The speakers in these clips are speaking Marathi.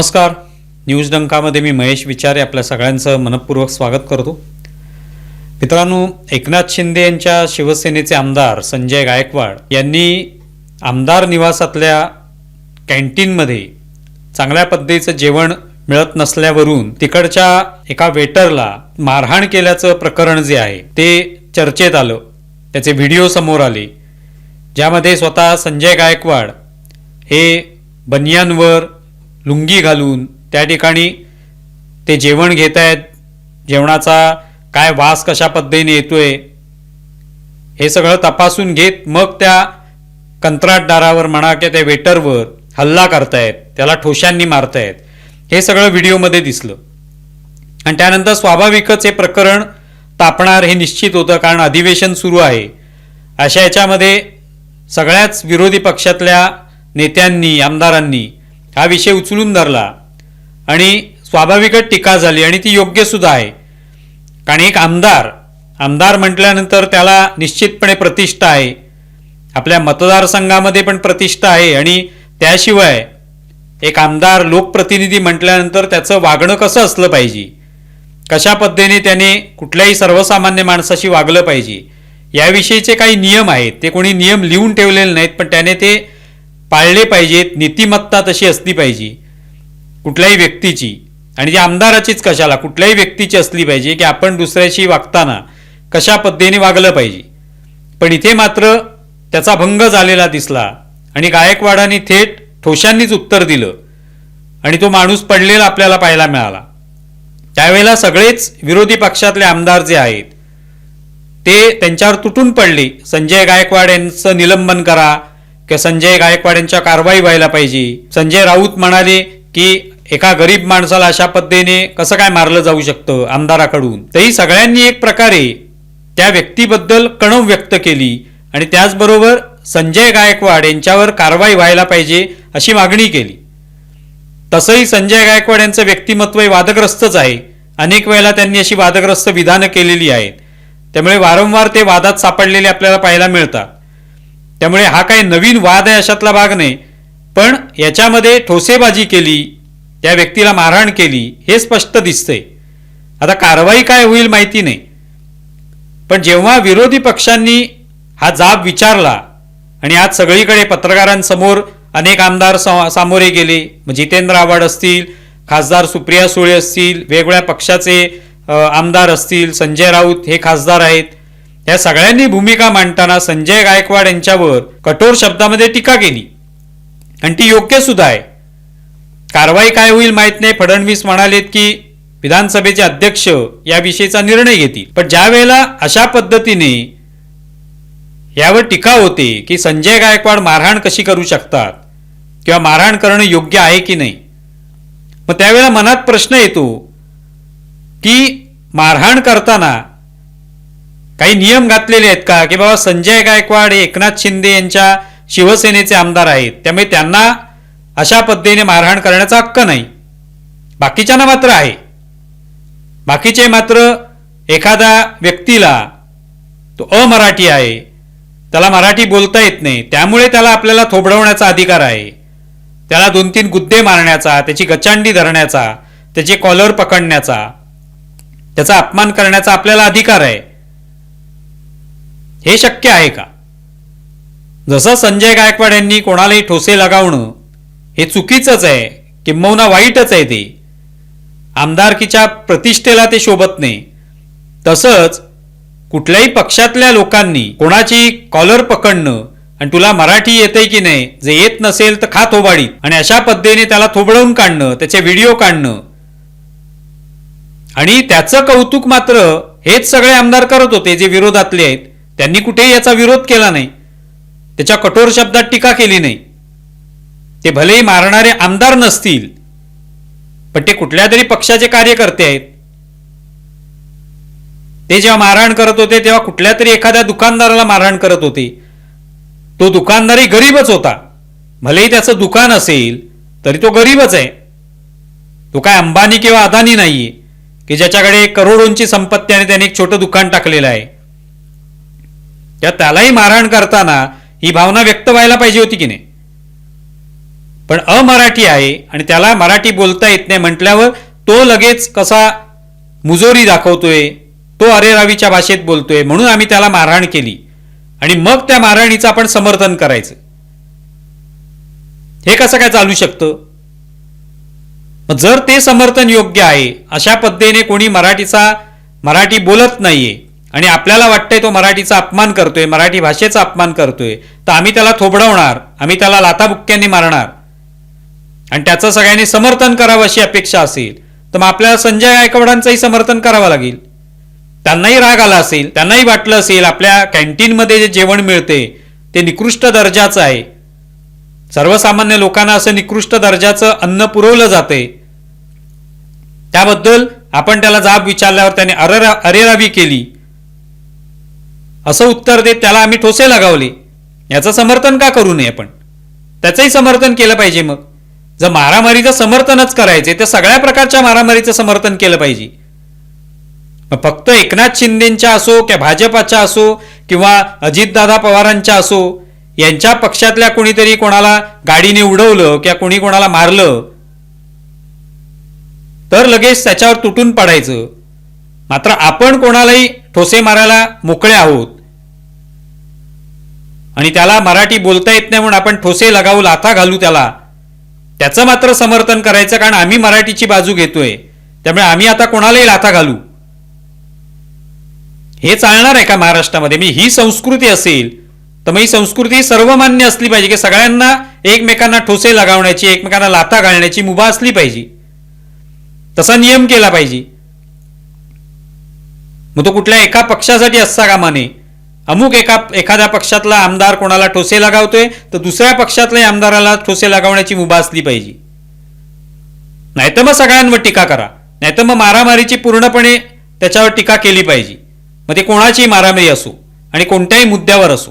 नमस्कार. न्यूज डंकामध्ये मी महेश विचारे आपल्या सगळ्यांचं मनपूर्वक स्वागत करतो. मित्रांनो एकनाथ शिंदे यांच्या शिवसेनेचे आमदार संजय गायकवाड यांनी आमदार निवासातल्या कॅन्टीनमध्ये चांगल्या पद्धतीचं जेवण मिळत नसल्यावरून तिकडच्या एका वेटरला मारहाण केल्याचं प्रकरण जे आहे ते चर्चेत आलं. त्याचे व्हिडिओ समोर आले. ज्यामध्ये स्वतः संजय गायकवाड हे बनियानवर लुंगी घालून त्या ठिकाणी ते जेवण घेत आहेत जेवणाचा काय वास कशा पद्धतीने येतोय हे सगळं तपासून घेत मग त्या कंत्राटदारावर म्हणा किंवा त्या वेटरवर हल्ला करतायत त्याला ठोशांनी मारतायत. हे सगळं व्हिडिओमध्ये दिसलं. आणि त्यानंतर स्वाभाविकच हे प्रकरण तापणार हे निश्चित होतं कारण अधिवेशन सुरू आहे. अशा याच्यामध्ये सगळ्याच विरोधी पक्षातल्या नेत्यांनी आमदारांनी हा विषय उचलून धरला आणि स्वाभाविकच टीका झाली आणि ती योग्यसुद्धा आहे. कारण एक आमदार आमदार म्हटल्यानंतर त्याला निश्चितपणे प्रतिष्ठा आहे. आपल्या मतदारसंघामध्ये पण प्रतिष्ठा आहे आणि त्याशिवाय एक आमदार लोकप्रतिनिधी म्हटल्यानंतर त्याचं वागणं कसं असलं पाहिजे? कशा पद्धतीने त्याने कुठल्याही सर्वसामान्य माणसाशी वागलं पाहिजे? याविषयीचे काही नियम आहेत. ते कोणी नियम लिहून ठेवलेले नाहीत पण त्याने ते पाळले पाहिजेत नीतिमत्ता तशी असली पाहिजे. कुठल्याही व्यक्तीची आणि जी आमदाराचीच कशाला कुठल्याही व्यक्तीची असली पाहिजे की आपण दुसऱ्याशी वागताना कशा पद्धतीने वागलं पाहिजे. पण इथे मात्र त्याचा भंग झालेला दिसला आणि गायकवाडाने थेट ठोशांनीच उत्तर दिलं आणि तो माणूस पडलेला आपल्याला पाहायला मिळाला. त्यावेळेला सगळेच विरोधी पक्षातले आमदार जे आहेत ते त्यांच्यावर तुटून पडले. संजय गायकवाड यांचं निलंबन करा की संजय गायकवाड यांच्या कारवाई व्हायला पाहिजे. संजय राऊत म्हणाले की एका गरीब माणसाला अशा पद्धतीने कसं काय मारलं जाऊ शकतं आमदाराकडून? तरी सगळ्यांनी एक प्रकारे त्या व्यक्तीबद्दल कणव व्यक्त केली आणि त्याचबरोबर संजय गायकवाड यांच्यावर कारवाई व्हायला पाहिजे अशी मागणी केली. तसंही संजय गायकवाड यांचं व्यक्तिमत्व हे वादग्रस्तच आहे. अनेक वेळेला त्यांनी अशी वादग्रस्त विधानं केलेली आहेत. त्यामुळे वारंवार ते वादात सापडलेले आपल्याला पाहायला मिळतात. त्यामुळे हा काही नवीन वाद आहे अशातला भाग नाही. पण याच्यामध्ये ठोसेबाजी केली त्या व्यक्तीला मारहाण केली हे स्पष्ट दिसतंय. आता कारवाई काय होईल माहिती नाही. पण जेव्हा विरोधी पक्षांनी हा जाब विचारला आणि आज सगळीकडे पत्रकारांसमोर अनेक आमदार सा- सामोरे गेले जितेंद्र आव्हाड असतील खासदार सुप्रिया सुळे असतील वेगवेगळ्या पक्षाचे आमदार असतील संजय राऊत हे खासदार आहेत या सगळ्यांनी भूमिका मांडताना संजय गायकवाड यांच्यावर कठोर शब्दामध्ये टीका केली. आणि ती योग्य सुद्धा आहे. कारवाई काय होईल माहीत नाही. फडणवीस म्हणालेत की विधानसभेचे अध्यक्ष याविषयीचा निर्णय घेतील. पण ज्या वेळेला अशा पद्धतीने यावर टीका होते की संजय गायकवाड मारहाण कशी करू शकतात किंवा मारहाण करणं योग्य आहे की नाही मग त्यावेळेला मनात प्रश्न येतो की मारहाण करताना काही नियम घातलेले आहेत का? की बाबा संजय गायकवाड हे एकनाथ शिंदे यांच्या शिवसेनेचे आमदार आहेत. त्यामुळे त्यांना अशा पद्धतीने मारहाण करण्याचा हक्क नाही. बाकीच्यांना मात्र आहे. बाकीचे मात्र एखादा व्यक्तीला तो अमराठी आहे. त्याला मराठी बोलता येत नाही. त्यामुळे त्याला आपल्याला थोबडवण्याचा अधिकार आहे. त्याला दोन तीन गुद्दे मारण्याचा त्याची गचांडी धरण्याचा त्याची कॉलर पकडण्याचा त्याचा अपमान करण्याचा आपल्याला अधिकार आहे. हे शक्य आहे का? जसं संजय गायकवाड यांनी कोणालाही ठोसे लगावणं हे चुकीचंच आहे किंबहुना वाईटच आहे ते. आमदारकीच्या प्रतिष्ठेला ते शोभत नाही. तसंच कुठल्याही पक्षातल्या लोकांनी कोणाची कॉलर पकडणं आणि तुला मराठी येते की नाही जे येत नसेल तर खा थोबाडीत आणि अशा पद्धतीने त्याला थोबडवून काढणं त्याचे व्हिडिओ काढणं. आणि त्याचं कौतुक मात्र हेच सगळे आमदार करत होते जे विरोधातले आहेत. त्यांनी कुठेही याचा विरोध केला नाही. त्याच्या कठोर शब्दात टीका केली नाही. ते भलेही मारणारे आमदार नसतील पण ते कुठल्या तरी पक्षाचे कार्यकर्ते आहेत. ते जेव्हा मारहाण करत होते तेव्हा कुठल्या तरी एखाद्या दुकानदाराला मारहाण करत होते. तो दुकानदारही गरीबच होता. भलेही त्याचं दुकान असेल तरी तो गरीबच आहे. तो काय अंबानी किंवा अदानी नाहीये की ज्याच्याकडे करोडोंची संपत्ती आणि त्याने एक छोटं दुकान टाकलेलं आहे. त्या त्यालाही मारहाण करताना ही भावना व्यक्त व्हायला पाहिजे होती की नाही? पण अमराठी आहे आणि त्याला मराठी बोलता येत नाही म्हटल्यावर तो लगेच कसा मुजोरी दाखवतोय तो अरेरावीच्या भाषेत बोलतोय म्हणून आम्ही त्याला मारहाण केली. आणि मग त्या मारहाणीचं आपण समर्थन करायचं. हे कसं काय चालू शकतं? मग जर ते समर्थन योग्य आहे अशा पद्धतीने कोणी मराठीचा मराठी बोलत नाहीये आणि आपल्याला वाटतंय तो मराठीचा अपमान करतोय मराठी भाषेचा अपमान करतोय तर आम्ही त्याला थोबडवणार आम्ही त्याला लाथाबुक्क्यांनी मारणार. आणि त्याचं सगळ्यांनी समर्थन करावं अशी अपेक्षा असेल तर मग आपल्याला संजय गायकवाडांचंही समर्थन करावं लागेल. त्यांनाही राग आला असेल त्यांनाही वाटलं असेल आपल्या कॅन्टीनमध्ये जे जेवण मिळते ते निकृष्ट दर्जाचं आहे. सर्वसामान्य लोकांना असं निकृष्ट दर्जाचं अन्न पुरवलं जाते. त्याबद्दल आपण त्याला जाब विचारल्यावर त्याने अरेरा अरेरावी केली. असं उत्तर देत त्याला आम्ही ठोसे लगावले. याचं समर्थन का करू नये आपण? त्याचंही समर्थन केलं पाहिजे मग. जर मारामारीचं समर्थनच करायचे तर सगळ्या प्रकारच्या मारामारीचं समर्थन केलं पाहिजे. फक्त एकनाथ शिंदेंच्या असो किंवा भाजपाच्या असो किंवा अजितदादा पवारांच्या असो यांच्या पक्षातल्या कोणीतरी कोणाला गाडीने उडवलं किंवा कोणी कोणाला मारलं तर लगेच त्याच्यावर तुटून पडायचं. मात्र आपण कोणालाही ठोसे मारायला मोकळे आहोत. आणि त्याला मराठी बोलता येत नाही म्हणून आपण ठोसे लगावू लाथा घालू त्याला. त्याचं मात्र समर्थन करायचं कारण आम्ही मराठीची बाजू घेतोय. त्यामुळे आम्ही आता कोणालाही लाथा घालू. हे चालणार आहे का महाराष्ट्रामध्ये? मी ही संस्कृती असेल तर मग ही संस्कृती सर्वमान्य असली पाहिजे की सगळ्यांना एकमेकांना ठोसे लगावण्याची एकमेकांना लाथा घालण्याची मुभा असली पाहिजे. तसा नियम केला पाहिजे. मग तो कुठल्या एका पक्षासाठी असता कामा नये अमुक एका एखाद्या पक्षातला आमदार कोणाला ठोसे लगावतोय तर दुसऱ्या पक्षातल्या आमदाराला ठोसे लगावण्याची मुभा असली पाहिजे. नाहीतर मग सगळ्यांवर टीका करा. नाहीतर मग मारामारीची पूर्णपणे त्याच्यावर टीका केली पाहिजे. मग ते कोणाची मारामारी असो आणि कोणत्याही मुद्द्यावर असो.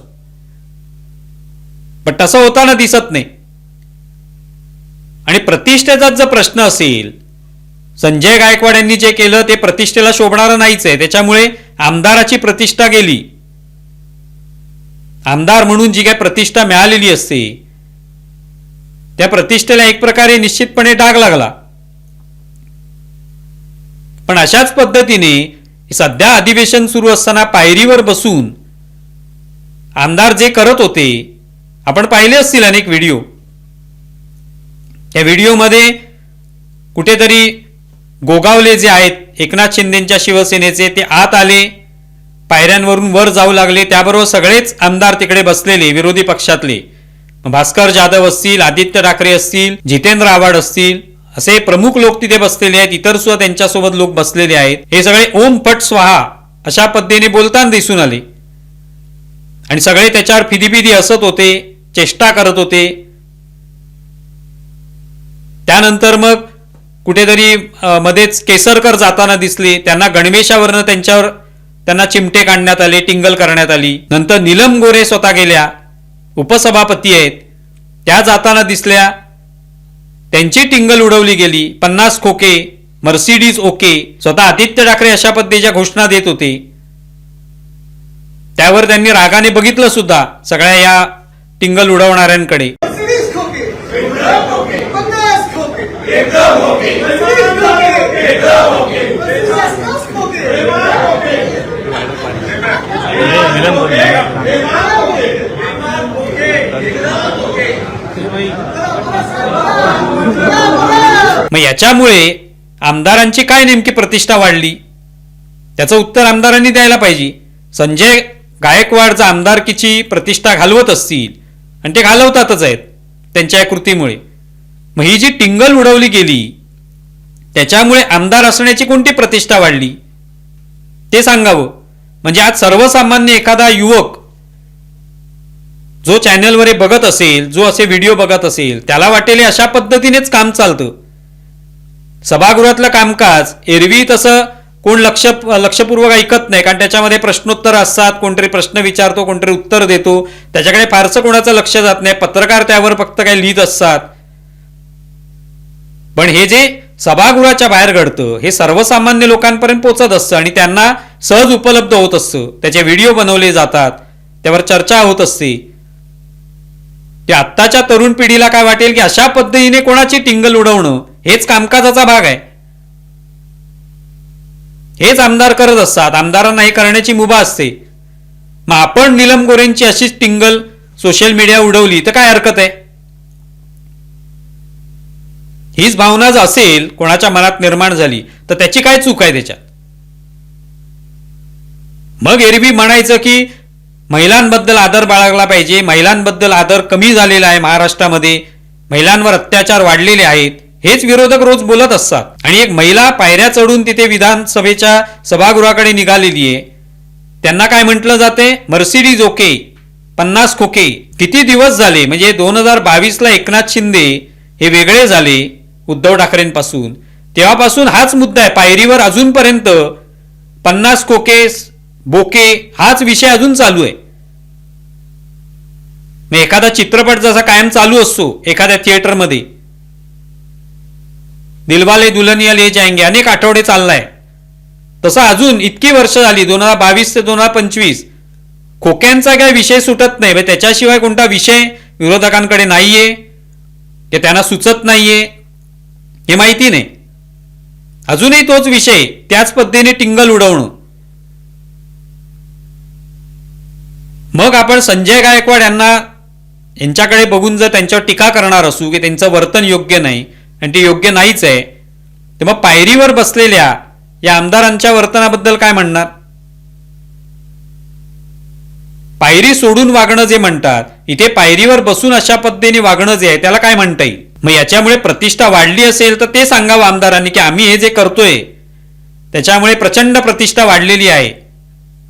पण तसं होताना दिसत नाही. आणि प्रतिष्ठेचाच जर प्रश्न असेल संजय गायकवाड यांनी जे केलं ते प्रतिष्ठेला शोभणारं नाहीच आहे त्याच्यामुळे आमदाराची प्रतिष्ठा गेली. आमदार म्हणून जी काय प्रतिष्ठा मिळालेली असते त्या प्रतिष्ठेला एक प्रकारे निश्चितपणे डाग लागला. पण अशाच पद्धतीने सध्या अधिवेशन सुरू असताना पायरीवर बसून आमदार जे करत होते आपण पाहिले असतील अनेक व्हिडिओ. त्या व्हिडिओमध्ये कुठेतरी गोगावले जे आहेत एकनाथ शिंदेच्या शिवसेनेचे ते आत आले पायऱ्यांवरून वर जाऊ लागले त्याबरोबर सगळेच आमदार तिकडे बसलेले विरोधी पक्षातले. भास्कर जाधव असतील आदित्य ठाकरे असतील जितेंद्र आव्हाड असतील असे प्रमुख लोक तिथे बसलेले आहेत इतर सुद्धा त्यांच्यासोबत लोक बसलेले आहेत. हे सगळे ओम पट स्वाहा अशा पद्धतीने बोलताना दिसून आले. आणि सगळे त्याच्यावर फिदीफिदी हसत होते चेष्टा करत होते. त्यानंतर मग कुठेतरी मध्येच केसरकर जाताना दिसले त्यांना गणवेशावरनं त्यांच्यावर त्यांना चिमटे काढण्यात आले टिंगल करण्यात आली. नंतर नीलम गोरे स्वतः गेल्या उपसभापती आहेत. त्या जाताना दिसल्या त्यांची टिंगल उडवली गेली पन्नास खोके मर्सिडीज ओके स्वतः आदित्य ठाकरे अशा पद्धतीच्या घोषणा देत होते. त्यावर त्यांनी रागाने बघितलं सुद्धा सगळ्या या टिंगल उडवणाऱ्यांकडे मर्सिडीज खोके पन्नास खोके मर्सिडीज खोके पन्नास खोके मग याच्यामुळे आमदारांची काय नेमकी प्रतिष्ठा वाढली? त्याचं उत्तर आमदारांनी द्यायला पाहिजे. संजय गायकवाडचा आमदारकीची प्रतिष्ठा घालवत असतील आणि ते घालवतातच आहेत त्यांच्या या कृतीमुळे. मग ही जी टिंगल उडवली गेली त्याच्यामुळे आमदार असण्याची कोणती प्रतिष्ठा वाढली? ते सांगावं. म्हणजे आज सर्वसामान्य एखादा युवक जो चॅनलवर हे बघत असेल जो असे व्हिडिओ बघत असेल त्याला वाटेल अशा पद्धतीनेच काम चालतं. सभागृहातलं कामकाज एरवी तसं कोण लक्ष लक्षपूर्वक ऐकत नाही कारण त्याच्यामध्ये प्रश्नोत्तर असतात कोणतरी प्रश्न विचारतो कोणतरी उत्तर देतो. त्याच्याकडे फारसं कोणाचं लक्ष जात नाही. पत्रकार त्यावर फक्त काही लिहित असतात. पण हे जे सभागृहाच्या बाहेर घडतं. हे सर्वसामान्य लोकांपर्यंत पोचत असतं आणि त्यांना सहज उपलब्ध होत असतं. त्याचे व्हिडिओ बनवले जातात. त्यावर चर्चा होत असते. ते आत्ताच्या तरुण पिढीला काय वाटेल की अशा पद्धतीने कोणाची टिंगल उडवणं? हेच कामकाजाचा भाग आहे. हेच आमदार करत असतात. आमदारांना हे करण्याची मुभा असते. मग आपण नीलम गोरेंची अशीच टिंगल सोशल मीडिया उडवली तर काय हरकत आहे? हीच भावना जर असेल कोणाच्या मनात निर्माण झाली तर त्याची काय चूक आहे त्याच्यात? मग एरवी म्हणायचं की महिलांबद्दल आदर बाळगला पाहिजे महिलांबद्दल आदर कमी झालेला आहे महाराष्ट्रामध्ये महिलांवर अत्याचार वाढलेले आहेत हेच विरोधक रोज बोलत असतात. आणि एक महिला पायऱ्या चढून तिथे विधानसभेच्या सभागृहाकडे निघालेली आहे. त्यांना काय म्हटलं जाते? मर्सिडीज ओके पन्नास खोके किती दिवस झाले? म्हणजे दोन हजार बावीसला एकनाथ शिंदे हे वेगळे झाले. उद्धव ठाकरेंपासून. तेव्हापासून हाच मुद्दा आहे. पायरीवर अजूनपर्यंत पन्नास कोकेस बोके हाच विषय अजून चालू आहे. मग एखादा चित्रपट जसा कायम चालू असतो एखाद्या थिएटरमध्ये. दिलवाले दुल्हनिया ले जाएंगे अनेक आठवडे चाललाय. तसा अजून इतकी वर्ष झाली दोन हजार बावीस ते दोन हजार पंचवीस. खोक्यांचा काय विषय सुटत नाही त्याच्याशिवाय कोणता विषय विरोधकांकडे नाहीये ते त्यांना सुचत नाहीये. हे माहिती नाही. अजूनही तोच विषय त्याच पद्धतीने टिंगल उडवणं. मग आपण संजय गायकवाड यांना यांच्याकडे बघून जर त्यांच्यावर टीका करणार असू की त्यांचं वर्तन योग्य नाही आणि ते योग्य नाहीच आहे तर मग पायरीवर बसलेल्या या आमदारांच्या वर्तनाबद्दल काय म्हणणार? पायरी सोडून वागणं जे म्हणतात इथे पायरीवर बसून अशा पद्धतीने वागणं जे आहे त्याला काय म्हणता येईल? मग याच्यामुळे प्रतिष्ठा वाढली असेल तर ते सांगावं आमदारांनी की आम्ही हे जे करतोय त्याच्यामुळे प्रचंड प्रतिष्ठा वाढलेली आहे.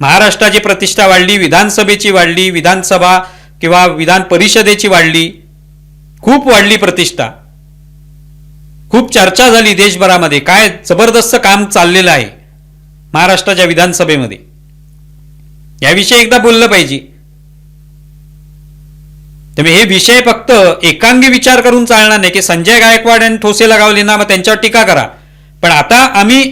महाराष्ट्राची प्रतिष्ठा वाढली विधानसभेची वाढली विधानसभा किंवा विधान परिषदेची वाढली. खूप वाढली प्रतिष्ठा. खूप चर्चा झाली देशभरामध्ये. काय जबरदस्त काम चाललेलं आहे महाराष्ट्राच्या विधानसभेमध्ये. याविषयी एकदा बोललं पाहिजे. त्यामुळे हे विषय फक्त एकांगी विचार करून चालणार नाही की संजय गायकवाड आणि ठोसे लगावले ना मग त्यांच्यावर टीका करा. पण आता आम्ही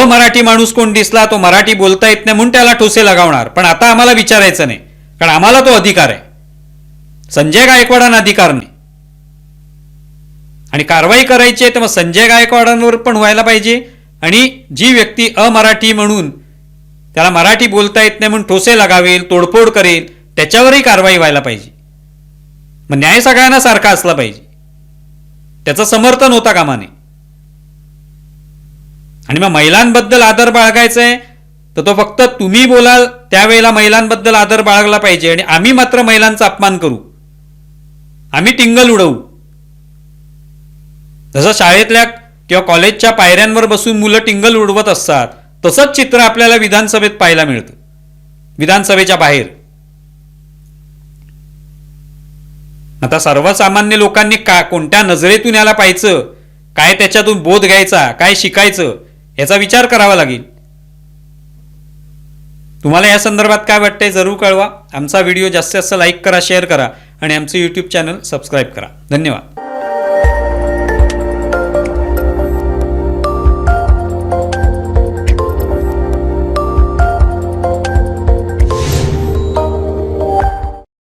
अमराठी माणूस कोण दिसला तो मराठी बोलता येत नाही म्हणून त्याला ठोसे लगावणार. पण आता आम्हाला विचारायचं नाही कारण आम्हाला तो अधिकार आहे. संजय गायकवाडांना अधिकार नाही. आणि कारवाई करायची आहे तर मग संजय गायकवाडांवर पण व्हायला पाहिजे. आणि जी व्यक्ती अमराठी म्हणून त्याला मराठी बोलता येत नाही म्हणून ठोसे लगावेल तोडफोड करेल त्याच्यावरही कारवाई व्हायला पाहिजे. मग न्याय सगळ्यांना सारखा असला पाहिजे. त्याचं समर्थन होता कामा नये आणि मग महिलांबद्दल आदर बाळगायचा आहे तर तो फक्त तुम्ही बोलाल त्यावेळेला महिलांबद्दल आदर बाळगला पाहिजे. आणि आम्ही मात्र महिलांचा अपमान करू. आम्ही टिंगल उडवू. जसं शाळेतल्या किंवा कॉलेजच्या पायऱ्यांवर बसून मुलं टिंगल उडवत असतात तसंच चित्र आपल्याला विधानसभेत पाहायला मिळतं. विधानसभेच्या बाहेर. आता सर्वसामान्य लोकांनी का कोणत्या नजरेतून याला पाहायचं? काय त्याच्यातून बोध घ्यायचा? काय शिकायचं? याचा विचार करावा लागेल. तुम्हाला या संदर्भात काय वाटतंय जरूर कळवा. आमचा व्हिडिओ जास्तीत जास्त लाईक करा शेअर करा आणि आमचं यूट्यूब चॅनल सबस्क्राईब करा. धन्यवाद.